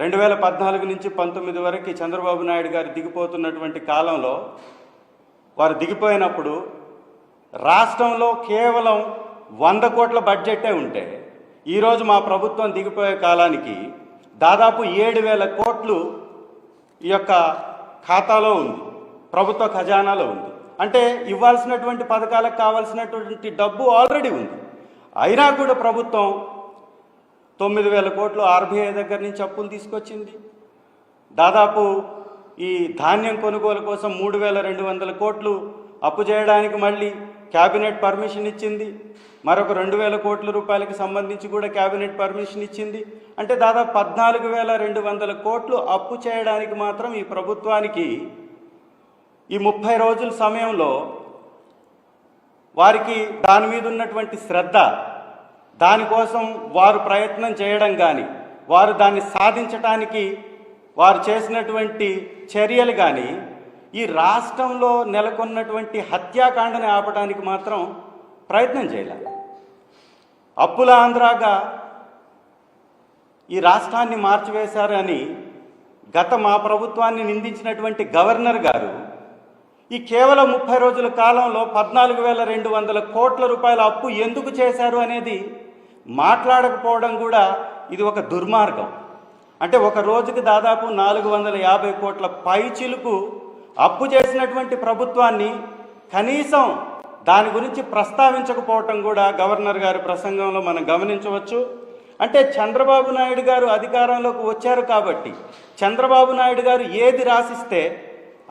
రెండు వేల పద్నాలుగు నుంచి పంతొమ్మిది వరకు చంద్రబాబు నాయుడు గారు దిగిపోతున్నటువంటి కాలంలో వారు దిగిపోయినప్పుడు రాష్ట్రంలో కేవలం వంద కోట్ల బడ్జెటే ఉంటే ఈరోజు మా ప్రభుత్వం దిగిపోయే కాలానికి దాదాపు ఏడు వేల కోట్లు ఈ యొక్క ఖాతాలో ఉంది ప్రభుత్వ ఖజానాలో ఉంది. అంటే ఇవ్వాల్సినటువంటి పథకాలకు కావాల్సినటువంటి డబ్బు ఆల్రెడీ ఉంది. అయినా కూడా ప్రభుత్వం తొమ్మిది వేల కోట్లు ఆర్బీఐ దగ్గర నుంచి అప్పులు తీసుకొచ్చింది. దాదాపు ఈ ధాన్యం కొనుగోలు కోసం మూడు వేల రెండు వందల కోట్లు అప్పు చేయడానికి మళ్ళీ క్యాబినెట్ పర్మిషన్ ఇచ్చింది. మరొక రెండు వేల కోట్ల రూపాయలకు సంబంధించి కూడా క్యాబినెట్ పర్మిషన్ ఇచ్చింది. అంటే దాదాపు పద్నాలుగు వేల రెండు వందల కోట్లు అప్పు చేయడానికి మాత్రం ఈ ప్రభుత్వానికి ఈ ముప్పై రోజుల సమయంలో వారికి దాని మీద ఉన్నటువంటి శ్రద్ధ దానికోసం వారు ప్రయత్నం చేయడం కానీ వారు దాన్ని సాధించటానికి వారు చేసినటువంటి చర్యలు కానీ ఈ రాష్ట్రంలో నెలకొన్నటువంటి హత్యాకాండని ఆపడానికి మాత్రం ప్రయత్నం చేయలేదు అప్పుల ఆంధ్రాగా ఈ రాష్ట్రాన్ని మార్చివేశారని గత మా ప్రభుత్వాన్ని నిందించినటువంటి గవర్నర్ గారు ఈ కేవలం ముప్పై రోజుల కాలంలో పద్నాలుగు వేల రెండు వందల కోట్ల రూపాయల అప్పు ఎందుకు చేశారు అనేది మాట్లాడకపోవడం కూడా ఇది ఒక దుర్మార్గం. అంటే ఒక రోజుకి దాదాపు నాలుగు వందల యాభై కోట్ల పైచిలుకు అప్పు చేసినటువంటి ప్రభుత్వాన్ని కనీసం దాని గురించి ప్రస్తావించకపోవటం కూడా గవర్నర్ గారి ప్రసంగంలో మనం గమనించవచ్చు. అంటే చంద్రబాబు నాయుడు గారు అధికారంలోకి వచ్చారు కాబట్టి చంద్రబాబు నాయుడు గారు ఏది రాసిస్తే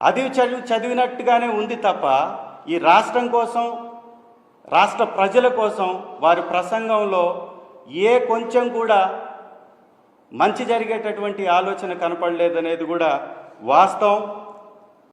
అది చదివి చదివినట్టుగానే ఉంది తప్ప ఈ రాష్ట్రం కోసం రాష్ట్ర ప్రజల కోసం వారి ప్రసంగంలో ఏ కొంచెం కూడా మంచి జరిగేటటువంటి ఆలోచన కనపడలేదనేది కూడా వాస్తవం.